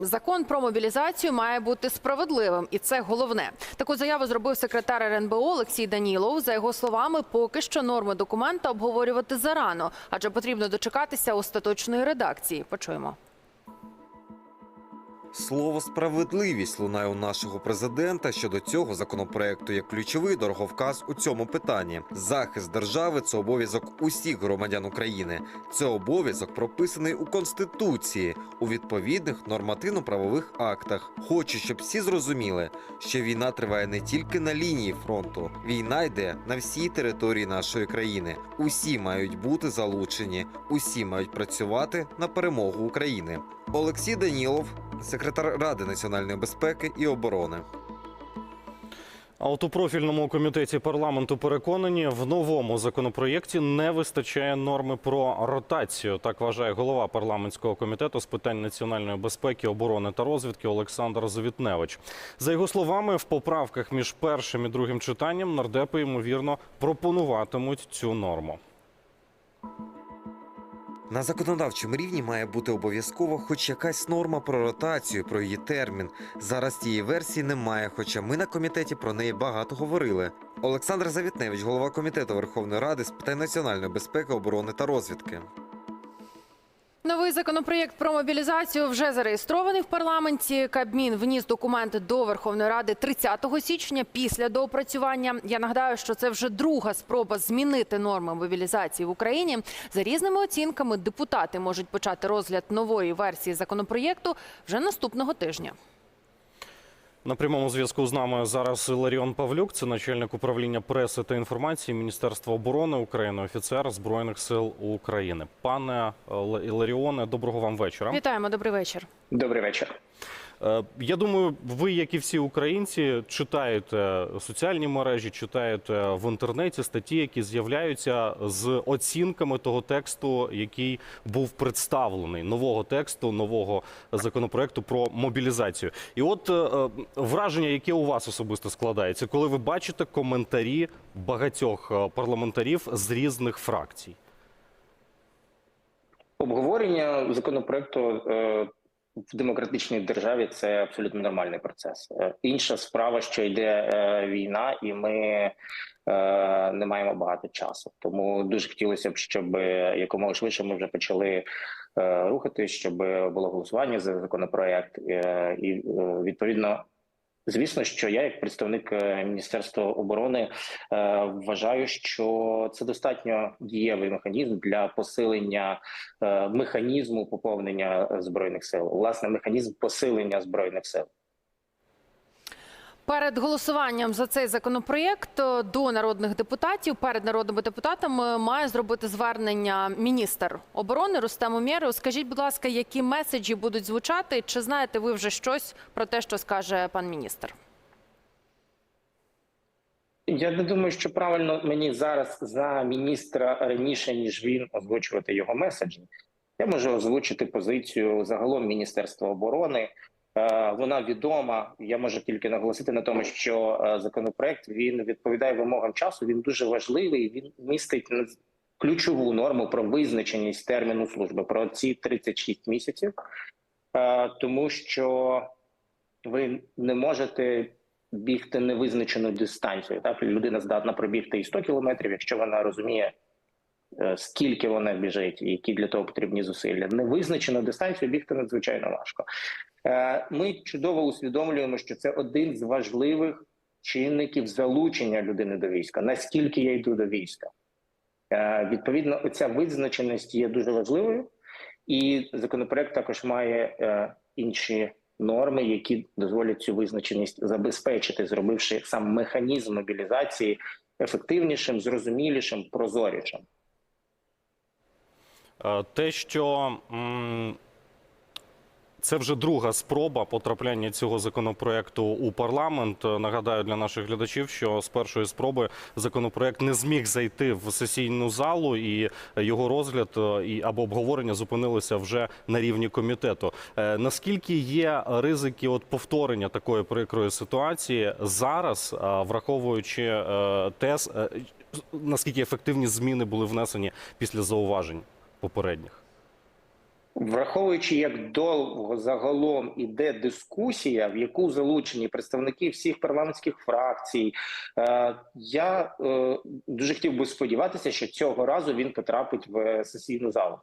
Закон про мобілізацію має бути справедливим, і це головне. Таку заяву зробив секретар РНБО Олексій Данілов. За його словами, поки що норми документа обговорювати зарано, адже потрібно дочекатися остаточної редакції. Почуємо. Слово справедливість лунає у нашого президента щодо цього законопроекту як ключовий дороговказ у цьому питанні. Захист держави це обов'язок усіх громадян України. Це обов'язок прописаний у конституції у відповідних нормативно-правових актах. Хочу, щоб всі зрозуміли, що війна триває не тільки на лінії фронту, війна йде на всій території нашої країни. Усі мають бути залучені, усі мають працювати на перемогу України. Олексій Данілов, секретар Ради національної безпеки і оборони. А от у профільному комітеті парламенту переконані, в новому законопроєкті не вистачає норми про ротацію. Так вважає голова парламентського комітету з питань національної безпеки, оборони та розвідки Олександр Завітневич. За його словами, в поправках між першим і другим читанням нардепи ймовірно пропонуватимуть цю норму. На законодавчому рівні має бути обов'язково хоч якась норма про ротацію, про її термін. Зараз цієї версії немає, хоча ми на комітеті про неї багато говорили. Олександр Завітневич, голова комітету Верховної Ради з питань національної безпеки, оборони та розвідки. Новий законопроєкт про мобілізацію вже зареєстрований в парламенті. Кабмін вніс документи до Верховної Ради 30 січня після доопрацювання. Я нагадаю, що це вже друга спроба змінити норми мобілізації в Україні. За різними оцінками, депутати можуть почати розгляд нової версії законопроєкту вже наступного тижня. На прямому зв'язку з нами зараз Ларіон Павлюк, це начальник управління преси та інформації Міністерства оборони України, офіцер Збройних сил України. Пане Ларіоне, доброго вам вечора. Вітаємо, добрий вечір. Добрий вечір. Е, Я думаю, ви, як і всі українці, читаєте соціальні мережі, читаєте в інтернеті статті, які з'являються з оцінками того тексту, який був представлений, нового тексту, нового законопроекту про мобілізацію. І от е, враження, яке у вас особисто складається, коли ви бачите коментарі багатьох е, парламентарів з різних фракцій. Обговорення законопроекту в демократичній державі це абсолютно нормальний процес. Е, Інша справа, що йде е, війна, і ми е, не маємо багато часу. Тому дуже хотілося б, щоб якомога швидше ми вже почали рухати, щоб було голосування за законопроект, і відповідно. Звісно, що я, як представник е, Міністерства оборони, е, вважаю, що це достатньо дієвий механізм для посилення е, механізму поповнення збройних сил, власне, механізм посилення збройних сил. Перед голосуванням за цей законопроєкт е, до народних депутатів перед народними депутатами має зробити звернення міністр оборони Рустем Умєров. Скажіть, будь ласка, які меседжі будуть звучати? Чи знаєте ви вже щось про те, що скаже пан міністр? Я не думаю, що правильно мені зараз за міністра раніше ніж він озвучувати його меседжі. Я можу озвучити позицію загалом Міністерства оборони. Е, Вона відома. Я можу тільки наголосити на тому, що е, законопроект він відповідає вимогам часу. Він дуже важливий. Він містить ключову норму про визначеність терміну служби про ці 36 місяців, Е, тому що ви не можете бігти невизначену дистанцію. Так людина здатна пробігти і 100 кілометрів, якщо вона розуміє, скільки вона біжить, і які для того потрібні зусилля. Невизначену дистанцію бігти надзвичайно важко. Е, Ми чудово усвідомлюємо, що це один з важливих чинників залучення людини до війська. Наскільки я йду до війська? Е, Відповідно, оця визначеність є дуже важливою, і законопроект також має е, інші норми, які дозволять цю визначеність забезпечити, зробивши сам механізм мобілізації ефективнішим, зрозумілішим, прозорішим. Те, що це вже друга спроба потрапляння цього законопроекту у парламент. Нагадаю для наших глядачів, що з першої спроби законопроект не зміг зайти в сесійну залу, і його розгляд е, і або обговорення зупинилися вже на рівні комітету. Е, Наскільки є ризики от повторення такої прикрої ситуації зараз, е, враховуючи тез, наскільки ефективні зміни були внесені після зауважень попередніх? Враховуючи, як довго загалом іде дискусія, в яку залучені представники всіх парламентських фракцій, е, я е, дуже хотів би сподіватися, що цього разу він потрапить в сесійну залу.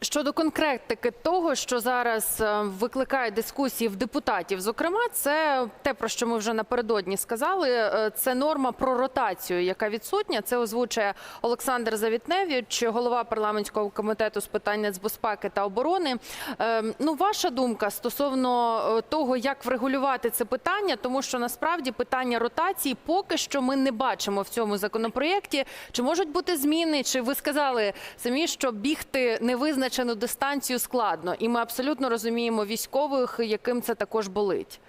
Щодо конкретики того, що зараз е, викликає дискусії в депутатів, зокрема, це те, про що ми вже напередодні сказали. е, Це норма про ротацію, яка відсутня. Це озвучує Олександр Завітневич, голова парламентського комітету з питань нацбезпеки та оборони. Е, Ну, ваша думка стосовно того, як врегулювати це питання, тому що насправді питання ротації поки що ми не бачимо в цьому законопроєкті. Чи можуть бути зміни? Чи ви сказали самі, що бігти невизначену дистанцію складно, і ми абсолютно розуміємо військових, яким це також болить.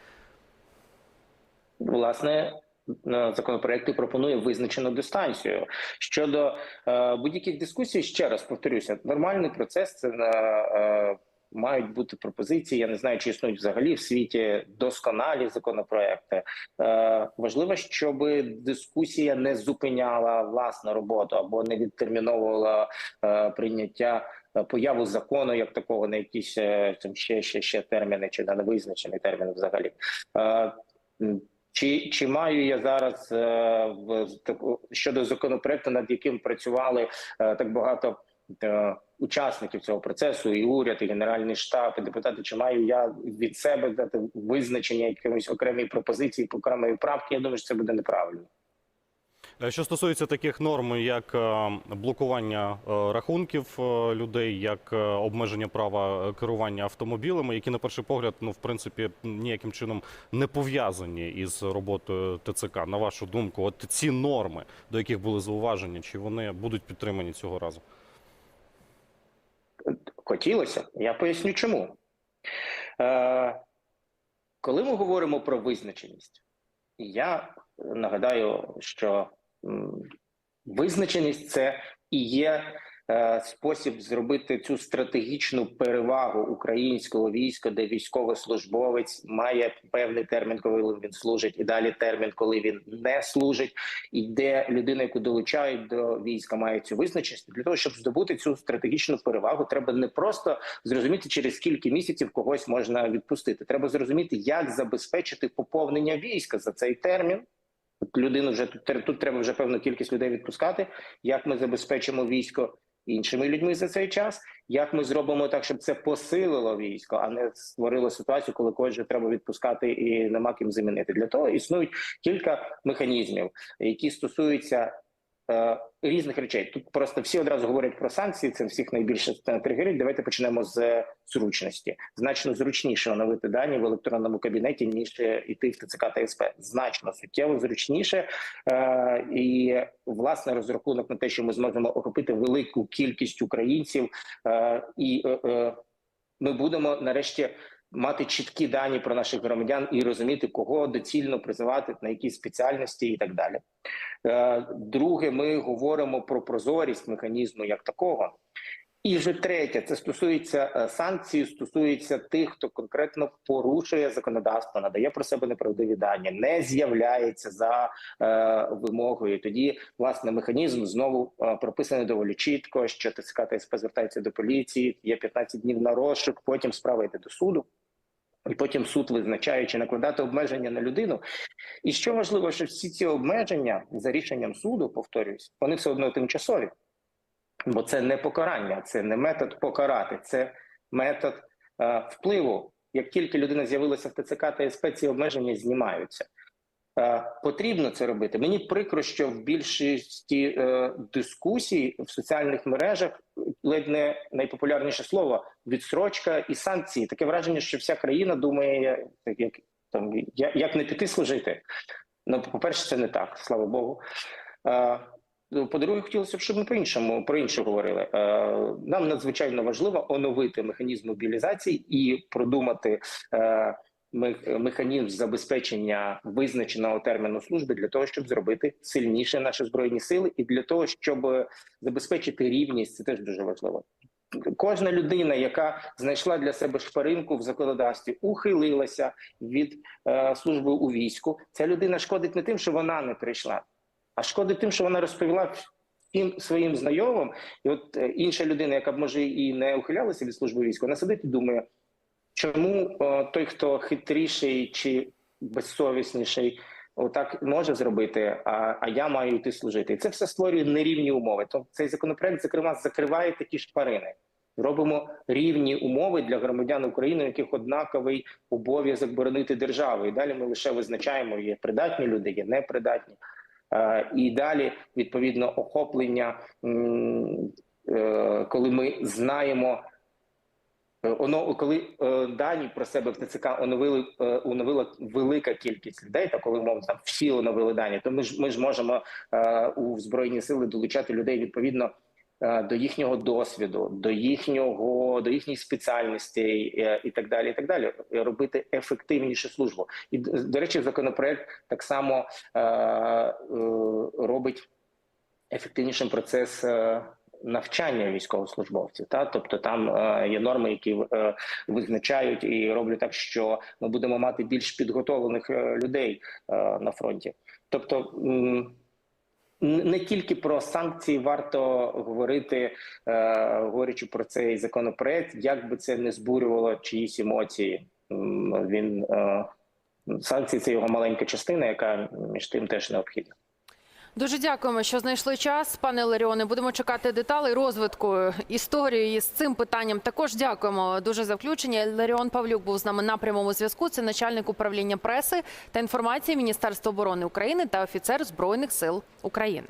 Власне, е, законопроект і пропонує визначену дистанцію щодо е, будь-яких дискусій. Ще раз повторюся, нормальний процес це на. Е, Мають бути пропозиції. Я не знаю, чи існують взагалі в світі досконалі законопроекти. Е, важливо, щоб дискусія не зупиняла власну роботу або не відтерміновувала е, прийняття е, появу закону як такого на якісь е, там ще ще ще терміни чи на невизначений термін взагалі. Е, чи, чи маю я зараз щодо законопроекту, над яким працювали так багато учасників цього процесу, і уряд, і генеральний штаб, і депутати, чи маю я від себе дати визначення якимось окремої пропозиції, окремої правки? Я думаю, що це буде неправильно. Е, Що стосується таких норм, як е, блокування е, рахунків людей, як обмеження права керування автомобілями, які на перший погляд, ну в принципі, ніяким чином не пов'язані із роботою ТЦК. На вашу думку, от ці норми, до яких були зауваження, чи вони будуть підтримані цього разу? Хотілося, я поясню чому. Е, коли ми говоримо про визначеність, я нагадаю, що визначеність це і є спосіб зробити цю стратегічну перевагу українського війська, де військовослужбовець має певний термін, коли він служить, і далі термін, коли він не служить, і де людина, яку долучають до війська, має цю визначеність. Для того, щоб здобути цю стратегічну перевагу, треба не просто зрозуміти, через скільки місяців когось можна відпустити. Треба зрозуміти, як забезпечити поповнення війська за цей термін. Людину вже тут, тут треба вже певну кількість людей відпускати. Як ми забезпечимо військо іншими людьми за цей час? Як ми зробимо так, щоб це посилило військо, а не створило ситуацію, коли когось треба відпускати і нема ким замінити? Для того існують кілька механізмів, які стосуються різних речей. Тут просто всі одразу говорять про санкції. Це всіх найбільше тригерить. Давайте почнемо з зручності. Значно зручніше оновити дані в електронному кабінеті ніж іти в ТЦК та СП. Значно суттєво зручніше. Е, і власне розрахунок на те, що ми зможемо охопити велику кількість українців, е, і е, е, ми будемо нарешті. Мати чіткі дані про наших громадян і розуміти, кого доцільно призивати на які спеціальності, і так далі. Е, Друге, ми говоримо про прозорість механізму як такого. І вже третє, це стосується е, санкцій, стосується тих, хто конкретно порушує законодавство, надає про себе неправдиві дані, не з'являється за е, вимогою. Тоді власне механізм знову е, прописаний доволі чітко, що ТСК та СП звертається до поліції, є 15 днів на розшук, потім справа йде до суду. І потім суд визначає, чи накладати обмеження на людину. І що важливо, що всі ці обмеження за рішенням суду, повторюсь, вони все одно тимчасові, бо це не покарання, це не метод покарати, це метод е, впливу. Як тільки людина з'явилася в ТЦК та СП, ці обмеження знімаються. Е, потрібно це робити. Мені прикро, що в більшості е, дискусій в соціальних мережах ледь не найпопулярніше слово відсрочка і санкції. Таке враження, що вся країна думає, як там як, не піти служити. Ну, по-перше, це не так, слава Богу. Е, по-друге, хотілося б, щоб ми по іншому про інше говорили. Нам надзвичайно важливо оновити механізм мобілізації і продумати механізм забезпечення визначеного терміну служби для того, щоб зробити сильніше наші збройні сили, і для того, щоб забезпечити рівність, це теж дуже важливо. Кожна людина, яка знайшла для себе шпаринку в законодавстві, ухилилася від е, служби у війську. Ця людина шкодить не тим, що вона не прийшла, а шкодить тим, що вона розповіла всім своїм знайомим, і от е, інша людина, яка б може і не ухилялася від служби війська, вона сидить і думає, чому е, той, хто хитріший чи безсовісніший, отак може зробити, а, а я маю йти служити. І це все створює нерівні умови. То цей законопроект, зокрема, закриває такі шпарини. Робимо рівні умови для громадян України, у яких однаковий обов'язок боронити державу. І далі ми лише визначаємо, є придатні люди, є непридатні. Е, І далі відповідно охоплення, е, коли ми знаємо. Е, Оно коли е, дані про себе в ТЦК оновили е, оновила велика кількість людей, та коли мов там всі оновили дані, то ми ж ми ж можемо е, у збройні сили долучати людей відповідно е, до їхнього досвіду, до їхнього до їхніх спеціальностей е, і так далі. І так далі, і робити ефективнішу службу. І до речі, законопроект так само е, е, робить ефективнішим процес. е, Навчання військовослужбовців, та тобто там е, є норми, які е, визначають і роблять так, що ми будемо мати більш підготовлених е, людей на фронті. Тобто не тільки про санкції варто говорити, говорячи про цей законопроект, як би це не збурювало чиїсь емоції. Він санкції це його маленька частина, яка між тим теж необхідна. Дуже дякуємо, що знайшли час, пане Ларіоне. Будемо чекати деталей розвитку історії з цим питанням. Також дякуємо дуже за включення. Ларіон Павлюк був з нами на прямому зв'язку. Це начальник управління преси та інформації Міністерства оборони України та офіцер збройних сил України.